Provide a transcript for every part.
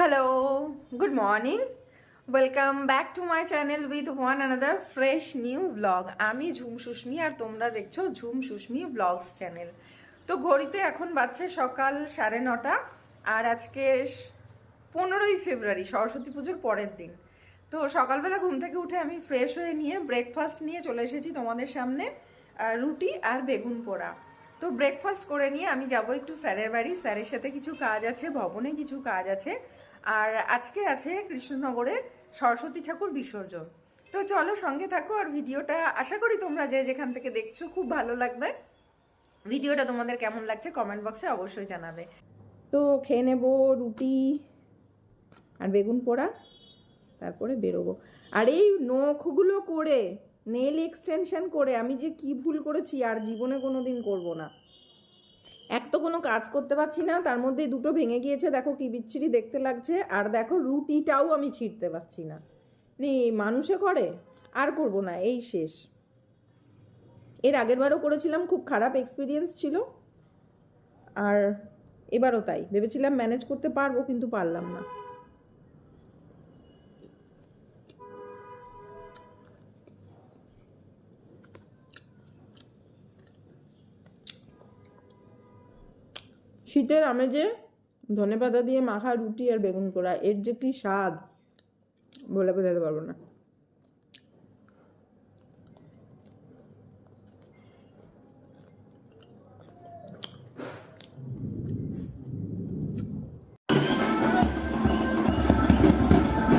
Hello good morning welcome back to my channel with one another fresh new blog আমি ঝুম সুস্মি আর তোমরা দেখছ ঝুম Susmi blogs channel তো ঘড়িতে এখন বাজছে সকাল সাড়ে নটা আর আজকে পনেরোই ফেব্রুয়ারি, সরস্বতী পুজোর পরের দিন। তো সকালবেলা ঘুম থেকে উঠে আমি ফ্রেশ হয়ে নিয়ে ব্রেকফাস্ট নিয়ে চলে এসেছি তোমাদের সামনে রুটি আর বেগুন পোড়া। তো ব্রেকফাস্ট করে নিয়ে আমি যাব একটু স্যারের বাড়ি। স্যারের সাথে কিছু কাজ আছে, ভবনে কিছু কাজ আছে। আর আজকে আছে কৃষ্ণনগরের সরস্বতী ঠাকুর বিসর্জন। তো চলো সঙ্গে থাকো আর ভিডিওটা আশা করি তোমরা যে যেখান থেকে দেখছ খুব ভালো লাগবে। ভিডিওটা তোমাদের কেমন লাগছে কমেন্ট বক্সে অবশ্যই জানাবে। তো খেয়ে নেব রুটি আর বেগুন পোড়া, তারপরে বেরোবো। আর এই নখগুলো করে নেল এক্সটেনশন করে আমি যে কি ভুল করেছি আর জীবনে কোনো দিন করব না। এক তো কোনো কাজ করতে পারছি না, তার মধ্যে দুটো ভেঙে গিয়েছে, দেখো কি বিচ্ছিরি দেখতে লাগছে, আর দেখো রুটিটাও আমি ছিঁড়তে পারছি না। নি মানুষে করে, আর করব না, এই শেষ। এর আগের বারও করেছিলাম, খুব খারাপ এক্সপিরিয়েন্স ছিল, আর এবারও তাই, ভেবেছিলাম ম্যানেজ করতে পারব, কিন্তু পারলাম না। শীতের আমেজে ধনেপাতা দিয়ে মাখা রুটি আর বেগুন পোড়া, এর যে কি স্বাদ বলে বোঝাতে পারব না।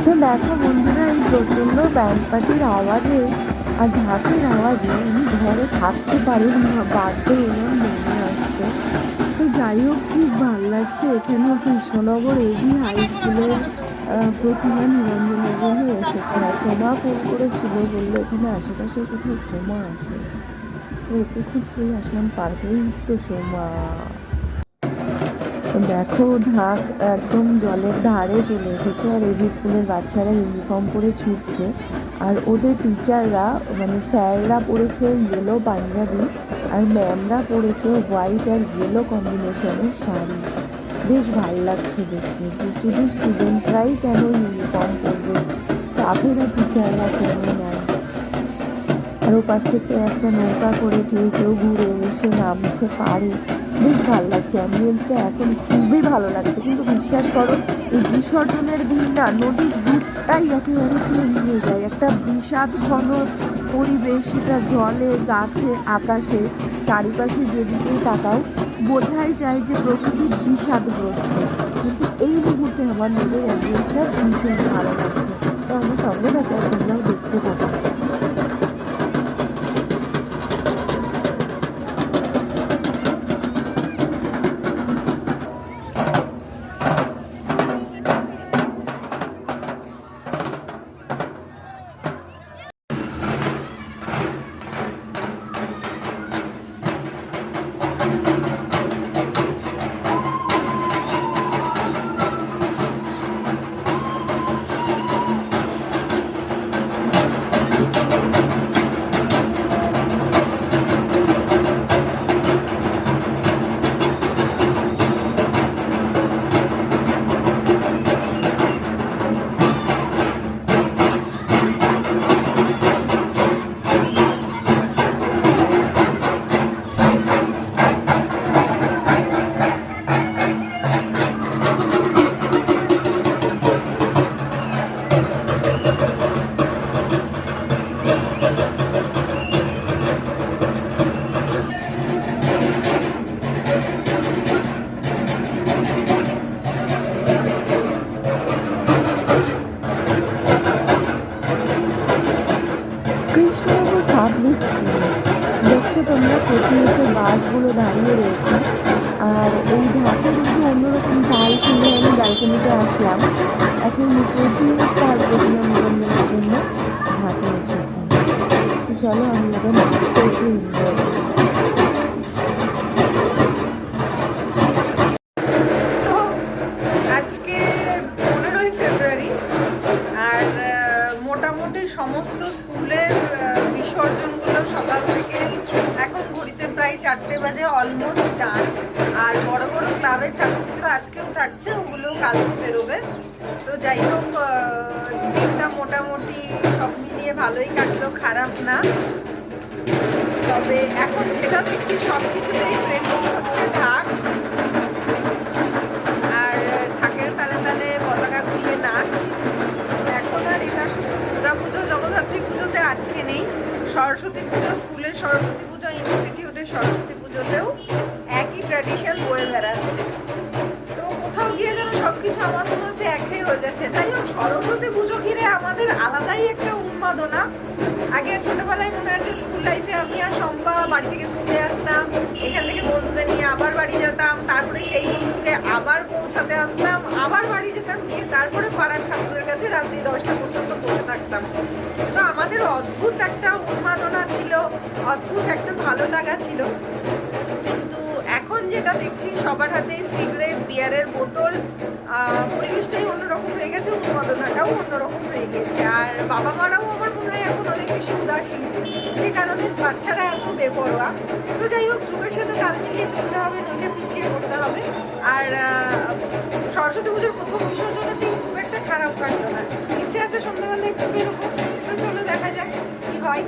তো দেখো বন্ধুরা, এই প্রচণ্ড ব্যান্ড পার্টির আওয়াজে আর ঢাকের আওয়াজে আমি ঘরে থাকতে পারি না বাধ্য এলাম মনে আসতে। যাই হোক, খুব ভালো লাগছে। এখানেও কৃষ্ণনগর এবি হাই স্কুলের প্রতিমা নিরঞ্জনের জন্য এসেছে। আর সোমা ফোন করেছিল বলল, এখানে আশেপাশে কোথাও সোমা আছে? তো ওকে খুঁজতেই আসলাম, পার্কেই তো সোমা দেখো, ঢাক একদম জলের ধারে চলে এসেছে। আর এবি স্কুলের বাচ্চারা ইউনিফর্ম পরে ছুটছে। আর ওদের টিচাররা মানে স্যাররা পড়েছে ইয়েলো পাঞ্জাবি। আর ম্যামরা পরেছে হোয়াইট আর ইয়েলো কম্বিনেশনের শাড়ি। বেশ ভালো লাগছে দেখতে। যে শুধু স্টুডেন্টরাই কেন ইউনিফর্ম পরবে? স্টাফেরা টিচাররা কেন নেয় আর ওপাশ থেকে একটা নৌকা করে কেউ কেউ ঘুরে এসে নামছে পারে বেশ ভালো লাগছে অ্যাম্বিয়েন্সটা এখন খুবই ভালো লাগছে। কিন্তু বিশ্বাস করো, এই বিসর্জনের দিন না নদীর রূপটাই একেবারে চেঞ্জ হয়ে যায়। একটা বিষাদ ঘন পরিবেশ, সেটা জলে, গাছে, আকাশে, চারিপাশে যেদিকেই তাকাও, বোঝাই যায় যে প্রকৃতি বিষাদগ্রস্ত। কিন্তু এই মুহূর্তে আমার নদীর অ্যাম্বিয়েন্সটা ভীষণ ভালো লাগছে। তো আমার সঙ্গে থাকো। দেখছ তোমরা কেপিএসের বাসগুলো দাঁড়িয়ে রয়েছে। আর এই ঢাকে কিন্তু অন্যরকম ঢাল শুনে আমি ব্যালকনিতে আসলাম। এখন কেপিএস তার প্রতিমা নিরঞ্জনের জন্য ঢাকে এসেছে। তো চলো, আমি ওদের নাচটা একটু এনজয় সমস্ত স্কুলের বিসর্জনগুলো সকাল থেকে প্রায় চারটে বাজে অলমোস্ট ডান আর বড় বড় ক্লাবের ঠাকুরগুলো আজকেও থাকছে ওগুলো কালকে বেরোবে। তো যাই হোক দিনটা মোটামুটি সব মিলিয়ে ভালোই কাটলো, খারাপ না। তবে এখন যেটা দেখছি, সব কিছুতেই ট্রেন্ডিং হচ্ছে ঢাক। আর ঢাকের তালে তালে পতাকা ঘুরিয়ে নাচ। এখন আর এটা শুধু দুর্গা পুজো জগদ্ধাত্রী পুজোতে আটকে নেই। সরস্বতী পুজো, স্কুলের সরস্বতী সরস্বতী পুজোতেও একই ট্র্যাডিশন বয়ে বেড়াচ্ছে। তো কোথাও গিয়ে যেন সব কিছু আমার মনে হচ্ছে একই হয়ে যাচ্ছে। যাই হোক, সরস্বতী পুজো ঘিরে আমাদের আলাদাই একটা উন্মাদনা। আগে ছোটবেলায় মনে আছে স্কুল লাইফে আমি আর শম্পা বাড়ি থেকে স্কুলে আসতাম, এখান থেকে বন্ধুদের নিয়ে আবার বাড়ি যেতাম, তারপরে সেই বন্ধুকে আবার পৌঁছাতে আসতাম, আবার বাড়ি যেতাম গিয়ে তারপরে পাড়ার ঠাকুরের কাছে রাত্রি দশটা পর্যন্ত থাকতাম তো আমাদের অদ্ভুত একটা উন্মাদনা ছিল, অদ্ভুত একটা ভালো লাগা ছিল। কিন্তু এখন যেটা দেখছি, সবার হাতে সিগারেট বিয়ারের বোতল পরিবেশটাই অন্যরকম হয়ে গেছে, উন্মাদনাটাও অন্যরকম হয়ে গেছে আর বাবা মারাও আমার মনে হয় এখন অনেক বেশি উদাসীন। যে কারণে বাচ্চারা এত বেপরোয়া। তো যাই হোক, যুগের সাথে তাল মিলিয়ে চলতে হবে, নইলে পিছিয়ে পড়তে হবে। আর সরস্বতী পুজোর প্রথম বিসর্জনের দিন খুব একটা খারাপ কাটলো না। আছে সন্ধ্যাবেলা একটু বেরোবো। তো চলো দেখা যাক কি হয়।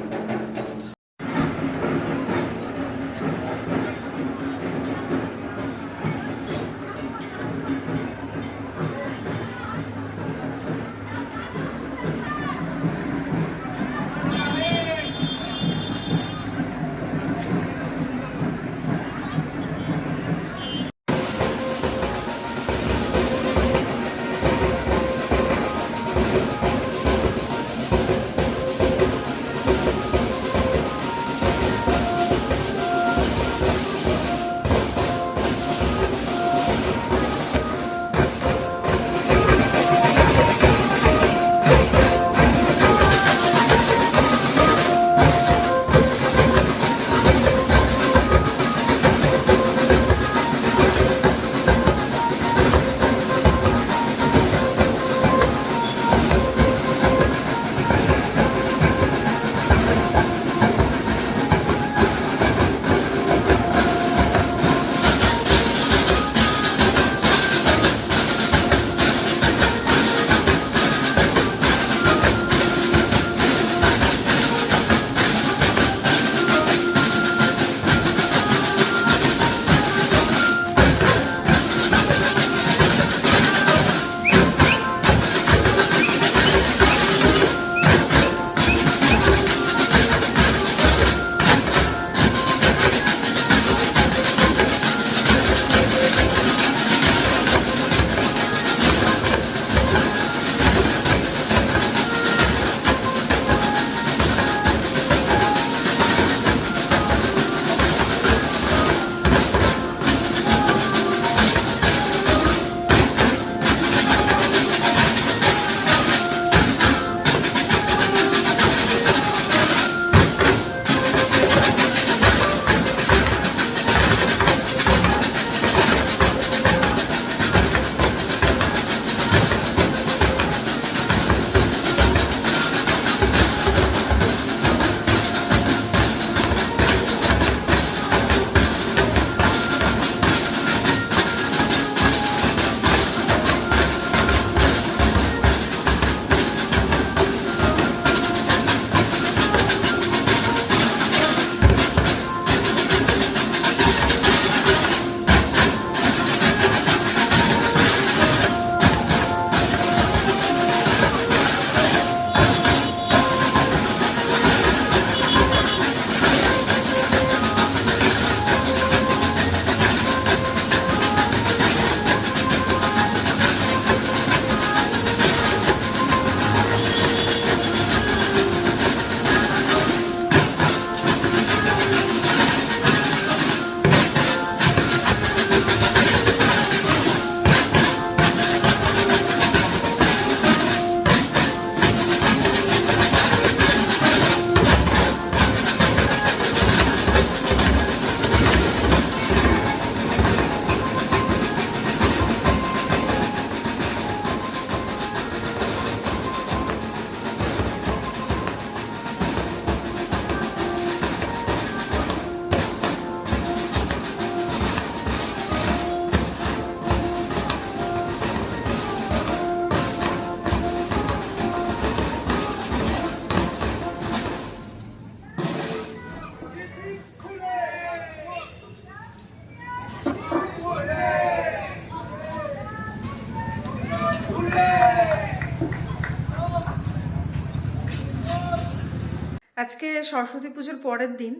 আজকে সরস্বতী পুজোর পরের দিন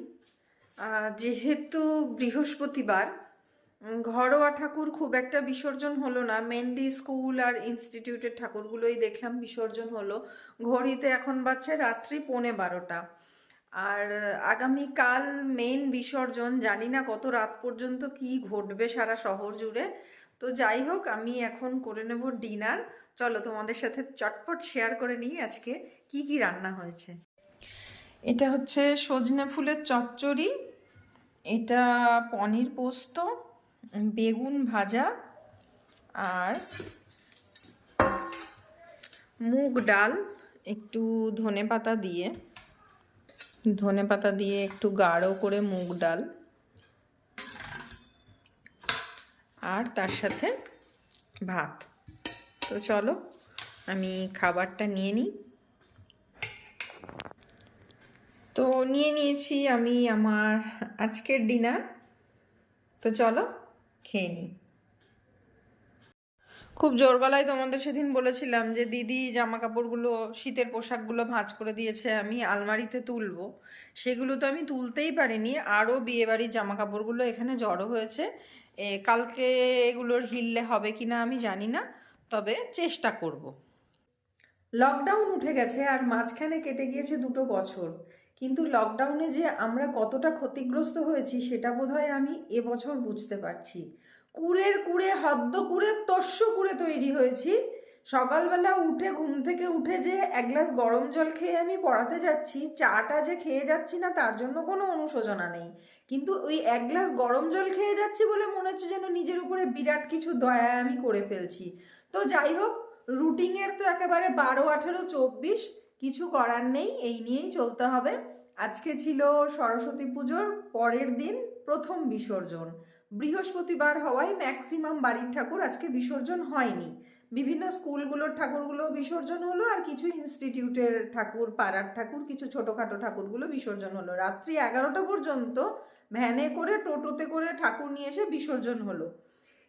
যেহেতু বৃহস্পতিবার ঘরোয়া ঠাকুর খুব একটা বিসর্জন হলো না। মেনলি স্কুল আর ইনস্টিটিউটের ঠাকুরগুলোই দেখলাম বিসর্জন হলো। ঘড়িতে এখন বাচ্চা রাত্রি পৌনে বারোটা। আর আগামীকাল মেন বিসর্জন, জানি না কত রাত পর্যন্ত কি ঘটবে সারা শহর জুড়ে। তো যাই হোক, আমি এখন করে নেব ডিনার। চলো তোমাদের সাথে চটপট শেয়ার করে নিই আজকে কি কি রান্না হয়েছে। এটা হচ্ছে সজনে ফুলের চচ্চড়ি, এটা পনির পোস্ত, বেগুন ভাজা আর মুগ ডাল, একটু ধনে পাতা দিয়ে। ধনে পাতা দিয়ে একটু গাঢ় করে মুগ ডাল। আর তার সাথে ভাত। তো চলো, আমি খাবারটা নিয়ে নিই। তো নিয়ে নিয়েছি আমি আমার আজকের ডিনার। তো চলো খেয়ে নিই। খুব জোর গলায় তোমাদের সেদিন বলেছিলাম যে, দিদি জামা কাপড়গুলো শীতের পোশাকগুলো ভাঁজ করে দিয়েছে, আমি আলমারিতে তুলবো। সেগুলো তো আমি তুলতেই পারিনি। আরও বিয়েবাড়ির জামা কাপড়গুলো এখানে জড়ো হয়েছে। কালকে এগুলোর হিললে হবে কি না আমি জানি না, তবে চেষ্টা করব। লকডাউন উঠে গেছে আর মাঝখানে কেটে গিয়েছে দুটো বছর। কিন্তু লকডাউনে যে আমরা কতটা ক্ষতিগ্রস্ত হয়েছি সেটা বোধহয় আমি এবছর বুঝতে পারছি। কুড়ের কুড়ে, হদ্দ কুড়ে, তস্য কুড়ে তৈরি হয়েছি। সকালবেলা উঠে, ঘুম থেকে উঠে যে এক গ্লাস গরম জল খেয়ে আমি পড়াতে যাচ্ছি, চাটা যে খেয়ে যাচ্ছি না, তার জন্য কোনো অনুশোচনা নেই। কিন্তু ওই এক গ্লাস গরম জল খেয়ে যাচ্ছি বলে মনে হচ্ছে যেন নিজের উপরে বিরাট কিছু দয়া আমি করে ফেলছি। তো যাই হোক, রুটিনের তো একেবারে বারো, আঠেরো, চব্বিশ কিছু করার নেই, এই নিয়েই চলতে হবে। আজকে ছিল সরস্বতী পুজোর পরের দিন প্রথম বিসর্জন। বৃহস্পতিবার হওয়ায় ম্যাক্সিমাম বাড়ির ঠাকুর আজকে বিসর্জন হয়নি। বিভিন্ন স্কুলগুলোর ঠাকুরগুলো বিসর্জন হলো আর কিছু ইনস্টিটিউটের ঠাকুর, পাড়ার ঠাকুর, কিছু ছোটোখাটো ঠাকুরগুলো বিসর্জন হলো। রাত্রি এগারোটা পর্যন্ত ভ্যানে করে টোটোতে করে ঠাকুর নিয়ে এসে বিসর্জন হলো।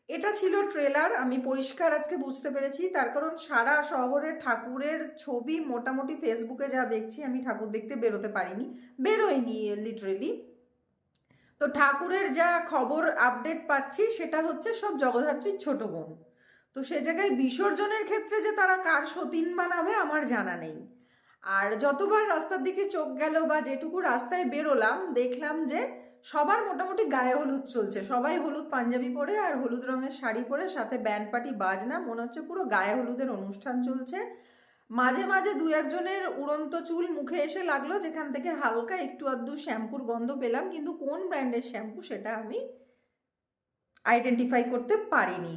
এটা ছিল ট্রেলার আমি পরিষ্কার আজকে বুঝতে পেরেছি। তার কারণ সারা শহরে ঠাকুরের ছবি মোটামুটি ফেসবুকে যা দেখছি, আমি ঠাকুর দেখতে বেরোতে পারিনি। বেরোয়নি লিটারেলি তো ঠাকুরের যা খবর আপডেট পাচ্ছি, সেটা হচ্ছে সব জগদ্ধাত্রীর ছোট বোন। তো সে জায়গায় বিসর্জনের ক্ষেত্রে যে তারা কার সতীন বানাবে, আমার জানা নেই। আর যতবার রাস্তার দিকে চোখ গেল বা যেটুকু রাস্তায় বেরোলাম, দেখলাম যে সবার মোটামুটি গায়ে হলুদ চলছে। সবাই হলুদ পাঞ্জাবি পরে আর হলুদ রঙের শাড়ি পরে সাথে ব্যান্ড পার্টি, বাজনা, মনে হচ্ছে পুরো গায়ে হলুদের অনুষ্ঠান চলছে। মাঝে মাঝে দু একজনের উড়ন্ত চুল মুখে এসে লাগল, যেখান থেকে হালকা একটু আধটু শ্যাম্পুর গন্ধ পেলাম, কিন্তু কোন ব্র্যান্ডের শ্যাম্পু সেটা আমি আইডেন্টিফাই করতে পারিনি।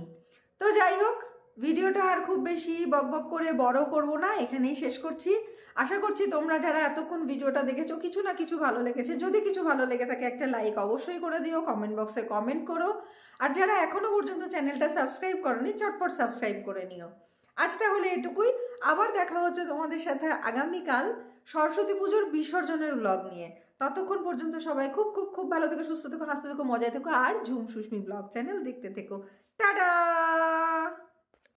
তো যাই হোক, ভিডিওটা আর খুব বেশি বকবক করে বড় করব না, এখানেই শেষ করছি। আশা করছি তোমরা যারা এতক্ষণ ভিডিওটা দেখেছ, কিছু না কিছু ভালো লেগেছে। যদি কিছু ভালো লেগে থাকে, একটা লাইক অবশ্যই করে দিও কমেন্ট বক্সে কমেন্ট করো। আর যারা এখনও পর্যন্ত চ্যানেলটা সাবস্ক্রাইব করনি, চটপট সাবস্ক্রাইব করে নিও। আজ তাহলে এটুকুই। আবার দেখা হচ্ছে তোমাদের সাথে আগামীকাল সরস্বতী পুজোর বিসর্জনের ব্লগ নিয়ে। ততক্ষণ পর্যন্ত সবাই খুব খুব খুব ভালো থেকো, সুস্থ থেকো, হাসতে থেকো, মজায় থেকো, আর ঝুম সুস্মি ব্লগ চ্যানেল দেখতে থেকো। টাটা!